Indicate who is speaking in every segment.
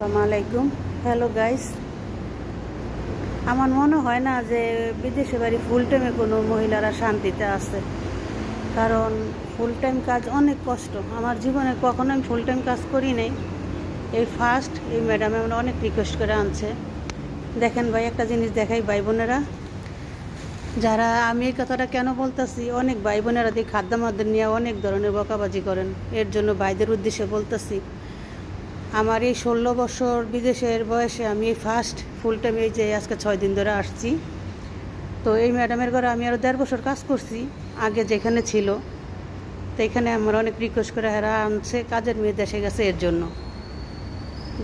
Speaker 1: আসসালামু আলাইকুম। Hello guys আমার মনে হয় না যে বিদেশে বাড়ি ফুল টাইমে কোনো মহিলারা শান্তিতে আছে। কারণ ফুল টাইম কাজ অনেক কষ্ট। আমার জীবনে কখনো আমি ফুল টাইম কাজ করি নাই। এই ফার্স্ট এই ম্যাডাম আমরা অনেক রিকোয়েস্ট করে আনছে। দেখেন ভাই, একটা জিনিস দেখাই ভাই বোনেরা। যারা আমি এই কথাটা কেন বলতেছি, অনেক ভাই বোনেরা দিয়ে খাদ্যামাদ্য নিয়ে অনেক ধরনের বকাবাজি করেন। এর জন্য ভাইদের উদ্দেশ্যে বলতেছি আমার এই ষোলো বছর বিদেশের বয়সে আমি ফার্স্ট ফুল টাইম এই যে আজকে ছয় দিন ধরে আসছি। তো এই ম্যাডামের ঘরে আমি আরও দেড় বছর কাজ করছি, আগে যেখানে ছিল, তো এখানে আমার অনেক রিকোয়েস্ট করে এরা আনছে, কাজের মেয়ে দেশে গেছে এর জন্য।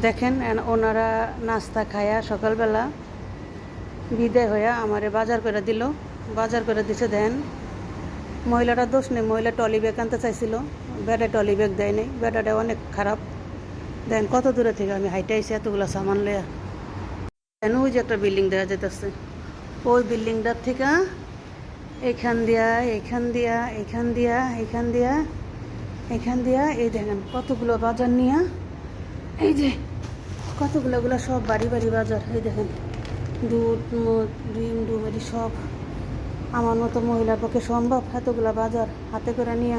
Speaker 1: দেখেন ওনারা নাস্তা খায়া সকালবেলা বিদায় হইয়া আমারে বাজার করে দিল। বাজার করে দিছে, দেন মহিলাটা দোষ নেই, মহিলা টলি ব্যাগ আনতে চাইছিল। বেডা টলি ব্যাগ দেয় নাই অনেক খারাপ। দেন, কত দূরে থেকে আমি হাইটে আইসি এতগুলো সামান লয়া দেন, ওই যে একটা বিল্ডিং দেখা যেতেছে ওই বিল্ডিংটার থেকে এখান দিয়া এখান দিয়া এখান দিয়া এখান দিয়া এখান দিয়া, এই দেখেন কতগুলো বাজার নিয়া। এই যে কতগুলো গুলো সব বাড়ি বাড়ি বাজার, এই দেখেন। দুধ, মুদ, ডিম, ডুমেরি সব। আমার মতো মহিলার পক্ষে সম্ভব এতগুলো বাজার হাতে করে নিয়ে।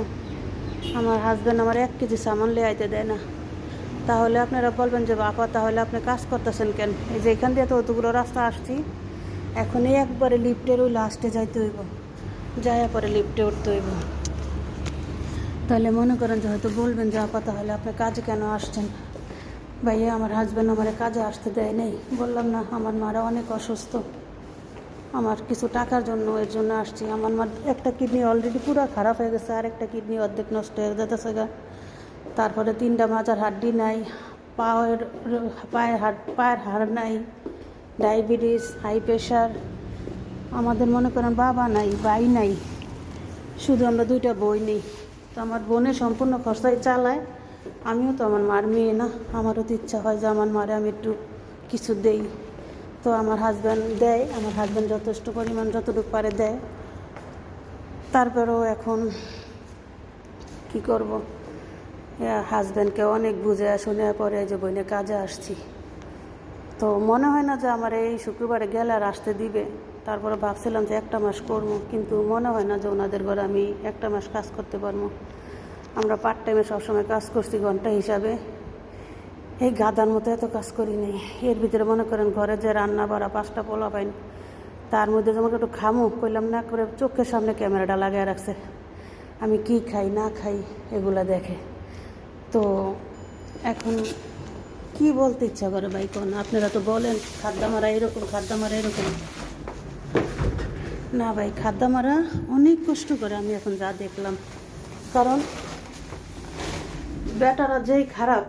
Speaker 1: আমার হাজব্যান্ড আমার এক কেজি সামান লে আইতে দেয় না। তাহলে আপনারা বলবেন যে, বাপা, তাহলে আপনি কাজ করতেছেন কেন? এই যে এখান দিয়ে তো অতগুলো রাস্তা আসছি। এখন এই একবারে লিফটের ওই লাস্টে যাইতে হইব। যাইয়া পরে লিফটে উঠতে হইব। তাহলে মনে করেন যে, হয়তো বলবেন যে, আপা, তাহলে আপনি কাজে কেন আসছেন? ভাইয়া, আমার হাজব্যান্ড আমার কাজে আসতে দেয় নেই। বললাম, না, আমার মারা অনেক অসুস্থ। আমার কিছু টাকার জন্য এর জন্য আসছি। আমার মার একটা কিডনি অলরেডি পুরো খারাপ হয়ে গেছে। আর একটা কিডনি অর্ধেক নষ্ট হয়ে যেতেছে গা। তারপরে তিনটা মাজার হাড্ডি নাই, পায়ের পায়ের হাড় পায়ের হাড় নাই, ডায়াবেটিস, হাই প্রেশার আমাদের মনে করেন বাবা নাই, ভাই নাই, শুধু আমরা দুইটা বই নেই। তো আমার বোনের সম্পূর্ণ খরচাই চালায়, আমিও তো আমার মার মেয়ে না, আমারও তো ইচ্ছা হয় যে আমার মারে আমি একটু কিছু দেই। তো আমার হাজব্যান্ড দেয়, আমার হাজব্যান্ড যথেষ্ট পরিমাণ যতটুকু পারে দেয়। তারপরেও এখন কি করব? হাজব্যান্ডকে অনেক বুঝে শুনে পরে যে বইনে কাজে আসছি। তো মনে হয় না যে আমার এই শুক্রবারে গেলে আর আসতে দিবে। তারপরে ভাবছিলাম যে একটা মাস করব, কিন্তু মনে হয় না যে ওনাদের ঘরে আমি একটা মাস কাজ করতে পারব। আমরা পার্ট টাইমে সবসময় কাজ করছি ঘণ্টা হিসাবে। এই গাদার মতো এত কাজ করি নাই। এর ভিতরে মনে করেন ঘরে যে রান্না বাড়া, পাঁচটা পোলা পাইন, তার মধ্যে আমাকে একটু খামু, কইলাম না করে চোখের সামনে ক্যামেরাটা লাগিয়ে রাখছে। আমি কি খাই, না খাই, এগুলা দেখে। তো এখন কি বলতে ইচ্ছা করে ভাই কোন? আপনারা তো বলেন, খাদ্যামারা এরকম খাদ্যামারা এরকম। না ভাই, খাদ্যামারা অনেক কষ্ট করে আমি এখন যা দেখলাম। কারণ বেটারা যেই খারাপ